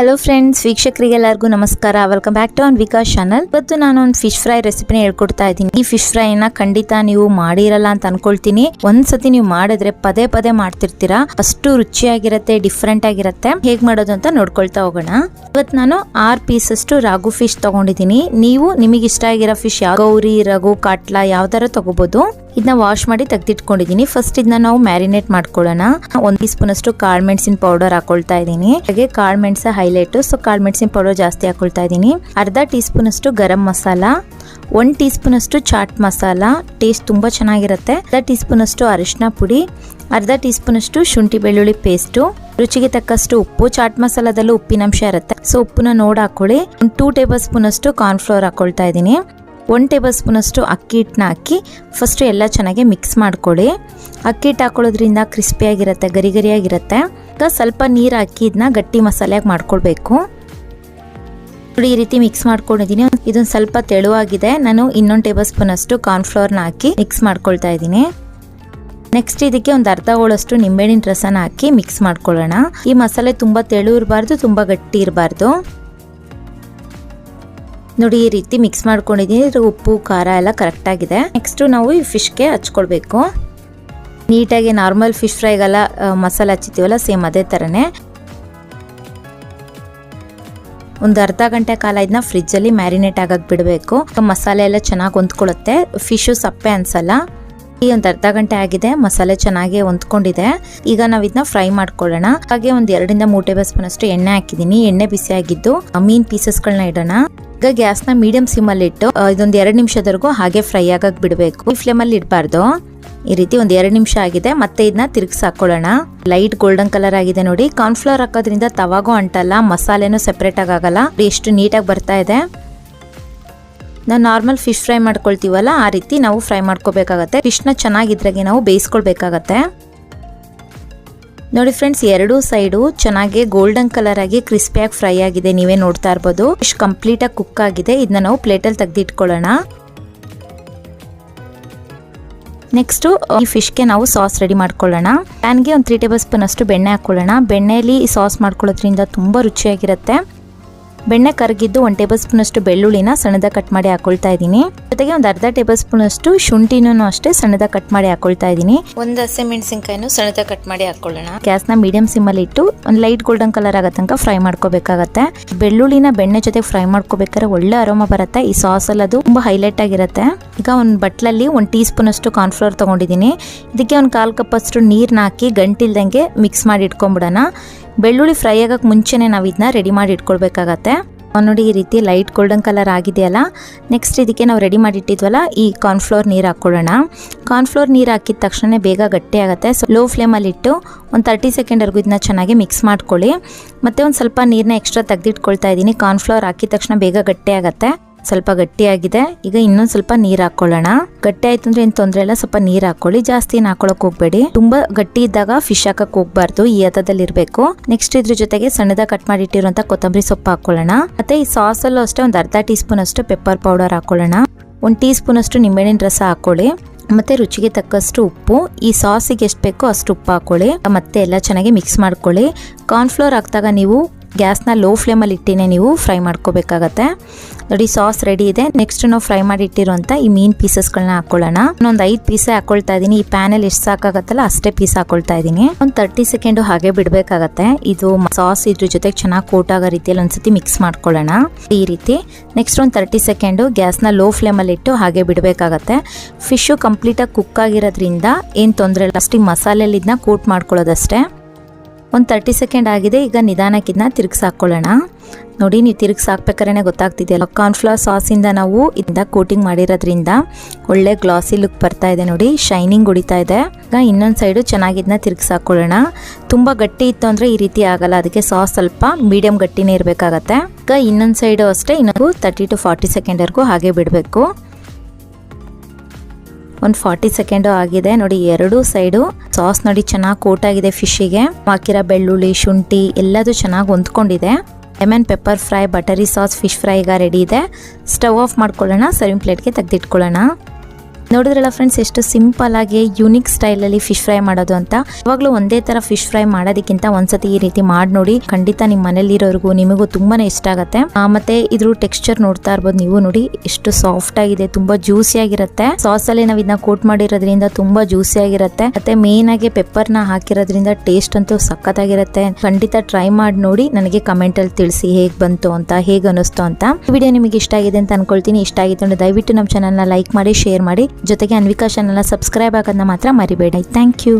Hello friends ವೀಕ್ಷಕರಿಗೆಲ್ಲರಿಗೂ ನಮಸ್ಕಾರ. Welcome back to on Vikas channel ಇವತ್ತು ನಾನು ಒಂದು ಫಿಶ್ ಫ್ರೈ ರೆಸಿಪಿನ ಹೇಳ್ಕೊಡ್ತಾ ಇದ್ದೀನಿ. ಈ ಫಿಶ್ ಫ್ರೈನ ಖಂಡಿತ ನೀವು ಮಾಡಿರಲ್ಲ ಅಂತ ಅನ್ಕೊಳ್ತೀನಿ. ಒಂದ್ಸತಿ ನೀವು ಮಾಡಿದ್ರೆ ಪದೇ ಪದೇ ಮಾಡ್ತಿರ್ತೀರಾ. ಅಷ್ಟು ರುಚಿಯಾಗಿರತ್ತೆ ಡಿಫ್ರೆಂಟ್ ಆಗಿರತ್ತೆ. ಹೇಗ್ ಮಾಡೋದು ಅಂತ ನೋಡ್ಕೊಳ್ತಾ ಹೋಗೋಣ. ಇವತ್ತು ನಾನು ಆರ್ ಪೀಸ್ ಅಷ್ಟು ರಾಗು ಫಿಶ್ ತಗೊಂಡಿದ್ದೀನಿ. ನೀವು ನಿಮಗೆ ಇಷ್ಟ ಆಗಿರೋ ಫಿಶ್ ಯಾವ ಗೌರಿ, ರಘು, ಕಾಟ್ಲಾ ಯಾವ್ದಾರ ತಗೋಬಹುದು ಇದನ್ನ ವಾಶ್ ಮಾಡಿ ತೆಗೆದಿಟ್ಕೊಂಡಿದ್ದೀನಿ. ಫಸ್ಟ್ ಇದನ್ನ ನಾವು ಮ್ಯಾರಿನೇಟ್ ಮಾಡ್ಕೊಳ್ಳೋಣ. ಒಂದ್ ಟೀ ಸ್ಪೂನ್ ಅಷ್ಟು ಕಾಳು ಮೆಣಸಿನ ಪೌಡರ್ ಹಾಕೊಳ್ತಾ ಇದ್ದೀನಿ. ಹಾಗೆ ಕಾಳು ಮೆಣಸ ಹೈಲೈಟ್. ಸೊ ಕಾಳು ಮೆಣಸಿನ ಪೌಡರ್ ಜಾಸ್ತಿ ಹಾಕೊಳ್ತಾ ಇದ್ದೀನಿ. ಅರ್ಧ ಟೀ ಸ್ಪೂನಷ್ಟು ಗರಂ ಮಸಾಲ ಒನ್ ಟೀ ಸ್ಪೂನಷ್ಟು ಚಾಟ್ ಮಸಾಲ, ಟೇಸ್ಟ್ ತುಂಬ ಚೆನ್ನಾಗಿರುತ್ತೆ. ಅರ್ಧ ಟೀ ಸ್ಪೂನ್ ಅಷ್ಟು ಅರಿಶಿನ ಪುಡಿ, ಅರ್ಧ ಟೀ ಸ್ಪೂನ್ ಅಷ್ಟು ಶುಂಠಿ ಬೆಳ್ಳುಳ್ಳಿ ಪೇಸ್ಟು, ರುಚಿಗೆ ತಕ್ಕಷ್ಟು ಉಪ್ಪು. ಚಾಟ್ ಮಸಾಲದಲ್ಲೂ ಉಪ್ಪಿನಂಶ ಇರುತ್ತೆ. ಸೊ ಉಪ್ಪನ್ನ ನೋಡಿ ಹಾಕೊಳ್ಳಿ. ಒಂದು ಟೂ ಟೇಬಲ್ ಅಷ್ಟು ಕಾರ್ನ್ಫ್ಲೋರ್ ಹಾಕೊಳ್ತಾ ಇದ್ದೀನಿ. ಒನ್ ಟೇಬಲ್ ಸ್ಪೂನಷ್ಟು ಅಕ್ಕಿ ಹಿಟ್ಟನ್ನ ಹಾಕಿ ಫಸ್ಟು ಎಲ್ಲ ಚೆನ್ನಾಗಿ ಮಿಕ್ಸ್ ಮಾಡ್ಕೊಳ್ಳಿ. ಅಕ್ಕಿ ಹಿಟ್ಟು ಹಾಕೊಳ್ಳೋದ್ರಿಂದ ಕ್ರಿಸ್ಪಿಯಾಗಿರುತ್ತೆ ಗರಿ ಗರಿಯಾಗಿರುತ್ತೆ ಸ್ವಲ್ಪ ನೀರು ಹಾಕಿ ಇದನ್ನ ಗಟ್ಟಿ ಮಸಾಲೆಯಾಗಿ ಮಾಡ್ಕೊಳ್ಬೇಕು. ನೋಡಿ, ಈ ರೀತಿ ಮಿಕ್ಸ್ ಮಾಡ್ಕೊಂಡಿದ್ದೀನಿ ಇದೊಂದು ಸ್ವಲ್ಪ ತೆಳುವಾಗಿದೆ. ನಾನು ಇನ್ನೊಂದು ಟೇಬಲ್ ಸ್ಪೂನ್ ಅಷ್ಟು ಕಾರ್ನ್ಫ್ಲವರ್ನ ಹಾಕಿ ಮಿಕ್ಸ್ ಮಾಡ್ಕೊಳ್ತಾ ಇದ್ದೀನಿ. ನೆಕ್ಸ್ಟ್ ಇದಕ್ಕೆ ಒಂದು ಅರ್ಧ ಹೋಳಷ್ಟು ನಿಂಬೆಹಣ್ಣಿನ ರಸನ ಹಾಕಿ ಮಿಕ್ಸ್ ಮಾಡ್ಕೊಳ್ಳೋಣ. ಈ ಮಸಾಲೆ ತುಂಬ ತೆಳು ಇರಬಾರ್ದು, ತುಂಬ ಗಟ್ಟಿ ಇರಬಾರ್ದು. ನೋಡಿ, ಈ ರೀತಿ ಮಿಕ್ಸ್ ಮಾಡ್ಕೊಂಡಿದ್ದೀನಿ ಉಪ್ಪು, ಖಾರ ಎಲ್ಲ ಕರೆಕ್ಟ್ ಆಗಿದೆ. ನೆಕ್ಸ್ಟ್ ನಾವು ಈ ಫಿಶ್ಗೆ ಹಚ್ಕೊಳ್ಬೇಕು. ನೀಟಾಗಿ ನಾರ್ಮಲ್ ಫಿಶ್ ಫ್ರೈಗೆಲ್ಲ ಮಸಾಲೆ ಹಚ್ಚಿತೀವಲ್ಲ ಸೇಮ್ ಅದೇ ಥರನೇ ಒಂದು ಅರ್ಧ ಗಂಟೆ ಕಾಲ ಇದನ್ನ ಫ್ರಿಜ್ಜಲ್ಲಿ ಮ್ಯಾರಿನೇಟ್ ಆಗಕ್ಕೆ ಬಿಡಬೇಕು. ಮಸಾಲೆ ಎಲ್ಲ ಚೆನ್ನಾಗಿ ಹೊಂದ್ಕೊಳ್ಳುತ್ತೆ. ಫಿಶು ಸಪ್ಪೆ ಅನ್ಸಲ್ಲ. ಈ ಒಂದು ಅರ್ಧ ಗಂಟೆ ಆಗಿದೆ, ಮಸಾಲೆ ಚೆನ್ನಾಗಿ ಹೊಂದ್ಕೊಂಡಿದೆ. ಈಗ ನಾವು ಇದನ್ನ ಫ್ರೈ ಮಾಡ್ಕೊಳ್ಳೋಣ. ಹಾಗೆ ಒಂದು ಎರಡರಿಂದ ಮೂರು ಟೇಬಲ್ ಸ್ಪೂನ್ ಅಷ್ಟು ಎಣ್ಣೆ ಹಾಕಿದ್ದೀನಿ ಎಣ್ಣೆ ಬಿಸಿ ಆಗಿದ್ದು ಮೀನ್ ಪೀಸಸ್ಗಳನ್ನ ಇಡೋಣ. ಈಗ ಗ್ಯಾಸ್ನ ಮೀಡಿಯಂ ಸಿಮ್ಮಲ್ಲಿ ಇಟ್ಟು ಇದೊಂದು ಎರಡು ನಿಮಿಷದವರೆಗೂ ಹಾಗೆ ಫ್ರೈ ಆಗಕ್ಕೆ ಬಿಡಬೇಕು. ಈ ಫ್ಲೇಮಲ್ಲಿ ಇಡಬಾರ್ದು. ಈ ರೀತಿ ಒಂದು ಎರಡು ನಿಮಿಷ ಆಗಿದೆ. ಮತ್ತೆ ಇದನ್ನ ತಿರುಗಿಸಿ ಹಾಕೊಳ್ಳೋಣ. ಲೈಟ್ ಗೋಲ್ಡನ್ ಕಲರ್ ಆಗಿದೆ ನೋಡಿ. ಕಾರ್ನ್ಫ್ಲವರ್ ಹಾಕೋದ್ರಿಂದ ತವಾಗೂ ಅಂಟಲ್ಲ, ಮಸಾಲೆನೂ ಸೆಪ್ರೇಟ್ ಆಗಲ್ಲ. ಎಷ್ಟು ನೀಟಾಗಿ ಬರ್ತಾ ಇದೆ. ನಾವು ನಾರ್ಮಲ್ ಫಿಶ್ ಫ್ರೈ ಮಾಡ್ಕೊಳ್ತೀವಲ್ಲ, ಆ ರೀತಿ ನಾವು ಫ್ರೈ ಮಾಡ್ಕೋಬೇಕಾಗತ್ತೆ. ಫಿಶ್ನ ಚೆನ್ನಾಗಿದ್ರಾಗೆ ನಾವು ಬೇಯಿಸ್ಕೊಳ್ಬೇಕಾಗತ್ತೆ. ನೋಡಿ ಫ್ರೆಂಡ್ಸ್ ಎರಡೂ ಸೈಡು ಚೆನ್ನಾಗಿ ಗೋಲ್ಡನ್ ಕಲರ್ ಆಗಿ ಕ್ರಿಸ್ಪಿಯಾಗಿ ಫ್ರೈ ಆಗಿದೆ. ನೀವೇ ನೋಡ್ತಾ ಇರ್ಬೋದು. ಫಿಶ್ ಕಂಪ್ಲೀಟ್ ಆಗಿ ಕುಕ್ ಆಗಿದೆ. ಇದನ್ನ ನಾವು ಪ್ಲೇಟಲ್ಲಿ ತೆಗೆದಿಟ್ಕೊಳ್ಳೋಣ. ನೆಕ್ಸ್ಟ್ ಈ ಫಿಶ್ಗೆ ನಾವು ಸಾಸ್ ರೆಡಿ ಮಾಡ್ಕೊಳ್ಳೋಣ. ಪ್ಯಾನ್ಗೆ ಒಂದು ತ್ರೀ ಟೇಬಲ್ ಸ್ಪೂನ್ ಅಷ್ಟು ಬೆಣ್ಣೆ ಹಾಕೊಳ್ಳೋಣ. ಬೆಣ್ಣೆಯಲ್ಲಿ ಈ ಸಾಸ್ ಮಾಡ್ಕೊಳ್ಳೋದ್ರಿಂದ ತುಂಬ ರುಚಿಯಾಗಿರುತ್ತೆ. ಬೆಣ್ಣೆ ಕರಗಿದ್ದು ಒಂದು ಟೇಬಲ್ ಸ್ಪೂನ್ ಅಷ್ಟು ಬೆಳ್ಳುಳ್ಳಿನ ಸಣ್ಣದ ಕಟ್ ಮಾಡಿ ಹಾಕೊಳ್ತಾ ಇದ್ದೀನಿ. ಜೊತೆಗೆ ಒಂದು ಅರ್ಧ ಟೇಬಲ್ ಸ್ಪೂನ್ ಅಷ್ಟು ಶುಂಠಿನೂ ಅಷ್ಟೇ ಸಣ್ಣದ ಕಟ್ ಮಾಡಿ ಹಾಕೊಳ್ತಾ ಇದ್ದೀನಿ. ಒಂದು ಹಸಿ ಮೆಣಸಿನ್ಕಾಯಿನೂ ಸಣ್ಣದಾಗಿ ಕಟ್ ಮಾಡಿ ಹಾಕೊಳ್ಳೋಣ. ಗ್ಯಾಸ್ನ ಮೀಡಿಯಂ ಸಿಮ್ಮಲ್ಲಿ ಇಟ್ಟು ಒಂದು ಲೈಟ್ ಗೋಲ್ಡನ್ ಕಲರ್ ಆಗೋ ತನಕ ಫ್ರೈ ಮಾಡ್ಕೋಬೇಕಾಗತ್ತೆ. ಬೆಳ್ಳುಳ್ಳಿನ ಬೆಣ್ಣೆ ಜೊತೆ ಫ್ರೈ ಮಾಡ್ಕೋಬೇಕಾದ್ರೆ ಒಳ್ಳೆ ಅರೋಮ ಬರುತ್ತೆ. ಈ ಸಾಸಲ್ಲಿ ಅದು ತುಂಬ ಹೈಲೈಟ್ ಆಗಿರುತ್ತೆ. ಈಗ ಒಂದು ಬಟ್ಲಲ್ಲಿ ಒಂದು ಟೀ ಸ್ಪೂನ್ ಅಷ್ಟು ಕಾರ್ನ್ಫ್ಲೋರ್ ತೊಗೊಂಡಿದ್ದೀನಿ. ಇದಕ್ಕೆ ಒಂದು ಕಾಲು ಕಪ್ ಅಷ್ಟು ನೀರನ್ನ ಹಾಕಿ ಗಂಟಿಲ್ದಂಗೆ ಮಿಕ್ಸ್ ಮಾಡಿ ಇಟ್ಕೊಂಡ್ಬಿಡೋಣ ಬೆಳ್ಳುಳ್ಳಿ ಫ್ರೈ ಆಗೋಕ್ಕೆ ಮುಂಚೆನೇ ನಾವು ಇದನ್ನ ರೆಡಿ ಮಾಡಿ ಇಟ್ಕೊಳ್ಬೇಕಾಗತ್ತೆ. ನೋಡಿ ಈ ರೀತಿ ಲೈಟ್ ಗೋಲ್ಡನ್ ಕಲರ್ ಆಗಿದೆಯಲ್ಲ. ನೆಕ್ಸ್ಟ್ ಇದಕ್ಕೆ ನಾವು ರೆಡಿ ಮಾಡಿ ಇಟ್ಟಿದ್ವಲ್ಲ ಈ ಕಾರ್ನ್ಫ್ಲೋರ್ ನೀರು ಹಾಕ್ಕೊಳ್ಳೋಣ. ಕಾರ್ನ್ಫ್ಲೋರ್ ನೀರು ಹಾಕಿದ ತಕ್ಷಣ ಬೇಗ ಗಟ್ಟಿ ಆಗುತ್ತೆ. ಸೊ ಲೋ ಫ್ಲೇಮಲ್ಲಿ ಇಟ್ಟು ಒಂದು ತರ್ಟಿ ಸೆಕೆಂಡ್ವರೆಗೂ ಇದನ್ನ ಚೆನ್ನಾಗಿ ಮಿಕ್ಸ್ ಮಾಡ್ಕೊಳ್ಳಿ. ಮತ್ತು ಒಂದು ಸ್ವಲ್ಪ ನೀರನ್ನ ಎಕ್ಸ್ಟ್ರಾ ತೆಗೆದಿಟ್ಕೊಳ್ತಾ ಇದ್ದೀನಿ. ಕಾರ್ನ್ಫ್ಲೋರ್ ಹಾಕಿದ ತಕ್ಷಣ ಬೇಗ ಗಟ್ಟಿ ಆಗುತ್ತೆ. ಸ್ವಲ್ಪ ಗಟ್ಟಿಯಾಗಿದೆ. ಈಗ ಇನ್ನೊಂದು ಸ್ವಲ್ಪ ನೀರು ಹಾಕೊಳ್ಳೋಣ. ಗಟ್ಟಿ ಆಯ್ತು ಅಂದ್ರೆ ಏನು ತೊಂದರೆ ಇಲ್ಲ, ಸ್ವಲ್ಪ ನೀರು ಹಾಕೊಳ್ಳಿ. ಜಾಸ್ತಿ ಏನು ಹಾಕೊಳಕ್ ಹೋಗ್ಬೇಡಿ. ತುಂಬಾ ಗಟ್ಟಿ ಇದ್ದಾಗ ಫಿಶ್ ಹಾಕಕ್ ಹೋಗ್ಬಾರ್ದು. ಈ ಹದದಲ್ಲಿ ಇರಬೇಕು. ನೆಕ್ಸ್ಟ್ ಇದ್ರ ಜೊತೆಗೆ ಸಣ್ಣದ ಕಟ್ ಮಾಡಿ ಇಟ್ಟಿರುವಂತ ಕೊತ್ತಂಬರಿ ಸೊಪ್ಪು ಹಾಕೊಳ್ಳೋಣ. ಮತ್ತೆ ಈ ಸಾಸ್ ಅಲ್ಲೂ ಅಷ್ಟೇ ಒಂದು ಅರ್ಧ ಟೀ ಸ್ಪೂನ್ ಅಷ್ಟು ಪೆಪ್ಪರ್ ಪೌಡರ್ ಹಾಕೊಳ್ಳೋಣ. ಒಂದು ಟೀ ಸ್ಪೂನ್ ಅಷ್ಟು ನಿಂಬೆಹಣ್ಣಿನ ರಸ ಹಾಕೊಳ್ಳಿ. ಮತ್ತೆ ರುಚಿಗೆ ತಕ್ಕಷ್ಟು ಉಪ್ಪು. ಈ ಸಾಸಿಗೆ ಎಷ್ಟು ಬೇಕೋ ಅಷ್ಟು ಉಪ್ಪು ಹಾಕೊಳ್ಳಿ. ಮತ್ತೆ ಎಲ್ಲ ಚೆನ್ನಾಗಿ ಮಿಕ್ಸ್ ಮಾಡ್ಕೊಳ್ಳಿ. ಕಾರ್ನ್ಫ್ಲೋರ್ ಹಾಕಿದಾಗ ನೀವು ಗ್ಯಾಸ್ನ ಲೋ ಫ್ಲೇಮಲ್ಲಿ ಇಟ್ಟಿನೇ ನೀವು ಫ್ರೈ ಮಾಡ್ಕೋಬೇಕಾಗತ್ತೆ. ನೋಡಿ, ಸಾಸ್ ರೆಡಿ ಇದೆ. ನೆಕ್ಸ್ಟ್ ನಾವು ಫ್ರೈ ಮಾಡಿ ಇಟ್ಟಿರುವಂಥ ಈ ಮೀನ್ ಪೀಸಸ್ಗಳನ್ನ ಹಾಕೊಳ್ಳೋಣ. ಒಂದು ಐದು ಪೀಸೇ ಹಾಕೊಳ್ತಾ ಇದ್ದೀನಿ ಈ ಪ್ಯಾನಲ್ಲಿ ಎಷ್ಟು ಸಾಕಾಗತ್ತಲ್ಲ ಅಷ್ಟೇ ಪೀಸ್ ಹಾಕೊಳ್ತಾ ಇದ್ದೀನಿ ಒಂದು ತರ್ಟಿ ಸೆಕೆಂಡು ಹಾಗೆ ಬಿಡಬೇಕಾಗತ್ತೆ. ಇದು ಸಾಸ್ ಇದ್ರ ಜೊತೆಗೆ ಚೆನ್ನಾಗಿ ಕೋಟ್ ಆಗೋ ರೀತಿಯಲ್ಲಿ ಒಂದ್ಸತಿ ಮಿಕ್ಸ್ ಮಾಡ್ಕೊಳ್ಳೋಣ. ಈ ರೀತಿ. ನೆಕ್ಸ್ಟ್ ಒಂದು ತರ್ಟಿ ಸೆಕೆಂಡು ಗ್ಯಾಸ್ನ ಲೋ ಫ್ಲೇಮಲ್ಲಿ ಇಟ್ಟು ಹಾಗೆ ಬಿಡಬೇಕಾಗತ್ತೆ. ಫಿಶು ಕಂಪ್ಲೀಟಾಗಿ ಕುಕ್ ಆಗಿರೋದ್ರಿಂದ ಏನು ತೊಂದರೆ ಇಲ್ಲ ಅಷ್ಟು ಮಸಾಲೆಯಲ್ಲಿ ಇದನ್ನ ಕೋಟ್ ಮಾಡ್ಕೊಳ್ಳೋದಷ್ಟೇ. ಒಂದು ತರ್ಟಿ ಸೆಕೆಂಡ್ ಆಗಿದೆ, ಈಗ ನಿಧಾನಕ್ಕೆ ಇದನ್ನ ತಿರುಗಿಸಿ ಹಾಕ್ಕೊಳ್ಳೋಣ ನೋಡಿ, ನೀವು ತಿರುಗಿಸಿ ಹಾಕ್ಬೇಕಾರೆ ಗೊತ್ತಾಗ್ತಿದೆಯಲ್ಲ ಕಾರ್ನ್ಫ್ಲವರ್ ಸಾಸಿಂದ ನಾವು ಇದನ್ನ ಕೋಟಿಂಗ್ ಮಾಡಿರೋದ್ರಿಂದ ಒಳ್ಳೆ ಗ್ಲಾಸಿ ಲುಕ್ ಬರ್ತಾ ಇದೆ ನೋಡಿ ಶೈನಿಂಗ್ ಹೊಡಿತಾ ಇದೆ. ಈಗ ಇನ್ನೊಂದು ಸೈಡು ಚೆನ್ನಾಗಿ ಇದನ್ನ ತಿರುಗಿಸಿ ಹಾಕ್ಕೊಳ್ಳೋಣ ತುಂಬ ಗಟ್ಟಿ ಇತ್ತು ಅಂದರೆ ಈ ರೀತಿ ಆಗಲ್ಲ, ಅದಕ್ಕೆ ಸಾಸ್ ಸ್ವಲ್ಪ ಮೀಡಿಯಂ ಗಟ್ಟಿನೇ ಇರಬೇಕಾಗತ್ತೆ. ಈಗ ಇನ್ನೊಂದು ಸೈಡು ಅಷ್ಟೇ, ಇನ್ನೊಂದು ತರ್ಟಿ ಟು ಫಾರ್ಟಿ ಸೆಕೆಂಡ್ವರೆಗೂ ಹಾಗೆ ಬಿಡಬೇಕು. ಒಂದು ಫಾರ್ಟಿ ಸೆಕೆಂಡು ಆಗಿದೆ. ನೋಡಿ, ಎರಡು ಸೈಡು ಸಾಸ್ ನೋಡಿ ಚೆನ್ನಾಗಿ ಕೋಟ್ ಆಗಿದೆ ಫಿಶಿಗೆ. ಹಾಕಿರೋ ಬೆಳ್ಳುಳ್ಳಿ, ಶುಂಠಿ ಎಲ್ಲದೂ ಚೆನ್ನಾಗಿ ಹೊಂದ್ಕೊಂಡಿದೆ. Lemon pepper fry, buttery sauce, fish fry ಈಗ ರೆಡಿ ಇದೆ. ಸ್ಟವ್ ಆಫ್ ಮಾಡ್ಕೊಳ್ಳೋಣ, ಸರ್ವಿಂಗ್ ಪ್ಲೇಟ್ಗೆ ತೆಗೆದಿಟ್ಕೊಳ್ಳೋಣ. ನೋಡಿದ್ರಲ್ಲ ಫ್ರೆಂಡ್ಸ್ ಎಷ್ಟು ಸಿಂಪಲ್ ಆಗಿ ಯುನಿಕ್ ಸ್ಟೈಲ್ ಅಲ್ಲಿ ಫಿಶ್ ಫ್ರೈ ಮಾಡೋದು ಅಂತ. ಯಾವಾಗ್ಲೂ ಒಂದೇ ತರ ಫಿಶ್ ಫ್ರೈ ಮಾಡೋದಕ್ಕಿಂತ ಒಂದ್ಸತಿ ಈ ರೀತಿ ಮಾಡಿ ನೋಡಿ. ಖಂಡಿತ ನಿಮ್ಮ ಇರೋರಿಗೂ ನಿಮಗೂ ತುಂಬಾನೇ ಇಷ್ಟ ಆಗುತ್ತೆ. ಮತ್ತೆ ಇದ್ರ ಟೆಕ್ಸ್ಚರ್ ನೋಡ್ತಾ ಇರ್ಬೋದು ನೀವು ನೋಡಿ. ಎಷ್ಟು ಸಾಫ್ಟ್ ಆಗಿದೆ, ತುಂಬಾ ಜ್ಯೂಸಿ ಆಗಿರುತ್ತೆ. ಸಾಸ್ ಅಲ್ಲಿ ನಾವ್ ಇದನ್ನ ಕೋಟ್ ಮಾಡಿರೋದ್ರಿಂದ ತುಂಬಾ ಜ್ಯೂಸಿ ಆಗಿರುತ್ತೆ. ಮತ್ತೆ ಮೇನ್ ಆಗಿ ಪೆಪ್ಪರ್ನ ಹಾಕಿರೋದ್ರಿಂದ ಟೇಸ್ಟ್ ಅಂತೂ ಸಖತ್ತಾಗಿರುತ್ತೆ. ಖಂಡಿತ ಟ್ರೈ ಮಾಡಿ ನೋಡಿ. ನನಗೆ ಕಮೆಂಟ್ ಅಲ್ಲಿ ತಿಳಿಸಿ ಹೇಗ್ ಬಂತು ಅಂತ, ಹೇಗ್ ಅನಿಸ್ತು ಅಂತ. ವಿಡಿಯೋ ನಿಮಗೆ ಇಷ್ಟ ಆಗಿದೆ ಅಂತ ಅನ್ಕೊಳ್ತೀನಿ. ಇಷ್ಟ ಆಗಿತ್ತು ದಯವಿಟ್ಟು ನಮ್ಮ ನ ಲೈಕ್ ಮಾಡಿ ಶೇರ್ ಮಾಡಿ. ಜೊತೆಗೆ ಅನ್ವಿಕಾ ಚಾನಲ್ನ ಸಬ್ಸ್ಕ್ರೈಬ್ ಆಗೋದನ್ನ ಮಾತ್ರ ಮರಿಬೇಡಿ. Thank you